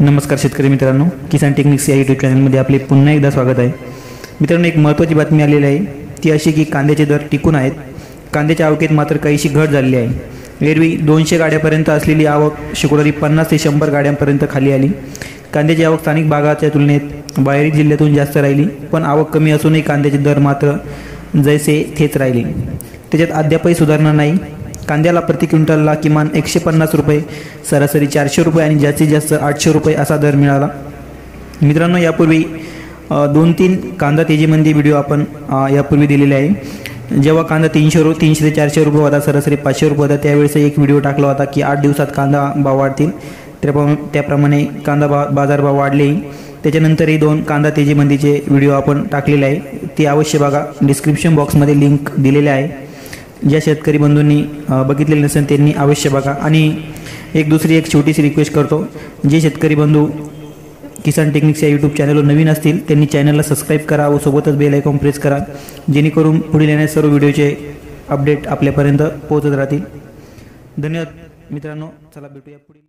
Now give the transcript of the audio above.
नमस्कार शेतकरी मित्रांनो. किसान टेक्निक्स या यूट्यूब चॅनलमध्ये आपले पुन्हा एकदा स्वागत आहे. मित्रांनो एक महत्त्वाची बातमी आलेली आहे. ती अशी की कांद्याचे दर टिकून आहेत. कांद्याच्या आवकेत मात्र काहीशी घट झालेली आहे. एरवी दोनशे गाड्यापर्यंत असलेली आवक शुक्रवारी पन्नास ते शंभर गाड्यांपर्यंत खाली आली. कांद्याची आवक स्थानिक भागाच्या तुलनेत बाहेरील जिल्ह्यातून जास्त राहिली. पण आवक कमी असूनही कांद्याचे दर मात्र जैसे थेच राहिले. त्याच्यात अद्यापही सुधारणा नाही. कांद्याला प्रति क्विंटलला किमान एकशे पन्नास रुपये सरासरी चारशे रुपये आणि जास्तीत जास्त आठशे रुपये असा दर मिळाला. मित्रांनो यापूर्वी दोन तीन कांदा तेजीमंदी व्हिडिओ आपण यापूर्वी दिलेले आहे. जेव्हा कांदा तीनशे रु तीनशे ते चारशे रुपये होता सरासरी पाचशे रुपये होता त्यावेळेस एक व्हिडिओ टाकला होता की आठ दिवसात कांदा भाव वाढतील. त्याप्रमाणे त्याप्रमाणे कांदा बा बाजारभाव वाढलेही. त्याच्यानंतरही दोन कांदा तेजीमंदीचे व्हिडिओ आपण टाकलेले आहे. ती अवश्य बघा. डिस्क्रिप्शन बॉक्समध्ये लिंक दिलेले आहे. ज्या शेतकरी बंधूंनी बघितलेले नसेल त्यांनी अवश्य बघा. आणि एक दुसरी एक छोटीशी रिक्वेस्ट करतो. जे शेतकरी बंधू किसान टेक्निक्स या यूट्यूब चॅनलवर नवीन असतील त्यांनी चॅनलला सबस्क्राईब करा व सोबतच बेल आयकॉन प्रेस करा. जेणेकरून पुढील येणाऱ्या सर्व व्हिडिओचे अपडेट आपल्यापर्यंत पोहोचत राहतील. धन्यवाद मित्रांनो. चला भेटूया पुढील